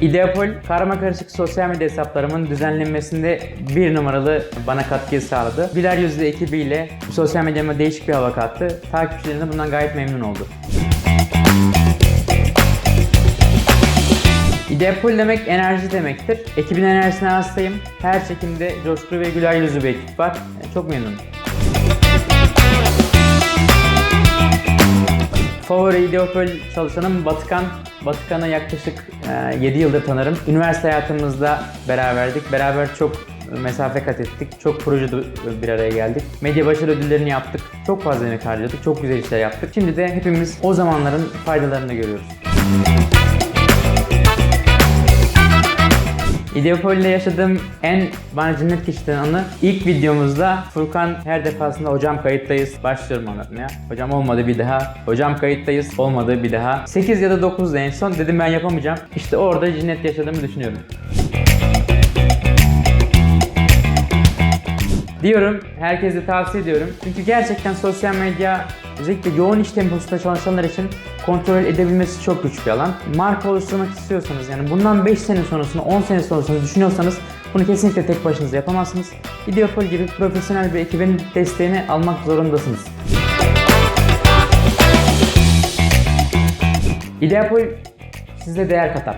Ideapol, karma karışık sosyal medya hesaplarımın düzenlenmesinde bir numaralı bana katkıyı sağladı. Güler yüzlü ekibiyle sosyal medyama değişik bir hava kattı. Takipçilerim de bundan gayet memnun oldu. Ideapol demek enerji demektir. Ekibin enerjisine hastayım. Her çekimde coşkulu ve güler yüzlü bir ekip var. Çok memnunum. Favori Ideopol çalışanım Batıkan. Batıkan'ı yaklaşık 7 yıldır tanırım. Üniversite hayatımızda beraberdik. Beraber çok mesafe kat ettik. Çok projede bir araya geldik. Medya başarı ödüllerini yaptık. Çok fazla emek harcadık. Çok güzel işler yaptık. Şimdi de hepimiz o zamanların faydalarını görüyoruz. Ideopol ile yaşadığım en bana cennet geçtiren anı ilk videomuzda Furkan her defasında hocam kayıttayız başlıyorum anlatmaya. Hocam olmadı bir daha. Hocam kayıttayız olmadı bir daha. 8 ya da 9 en son dedim ben yapamayacağım. İşte orada cennet yaşadığımı düşünüyorum. Diyorum, herkese tavsiye ediyorum. Çünkü gerçekten sosyal medya özellikle yoğun iş temposunda çalışanlar için kontrol edebilmesi çok güç bir alan. Marka oluşturmak istiyorsanız yani bundan 5 sene sonrasını, 10 sene sonrasını düşünüyorsanız bunu kesinlikle tek başınıza yapamazsınız. Ideopol gibi profesyonel bir ekibin desteğini almak zorundasınız. Ideopol size değer katar.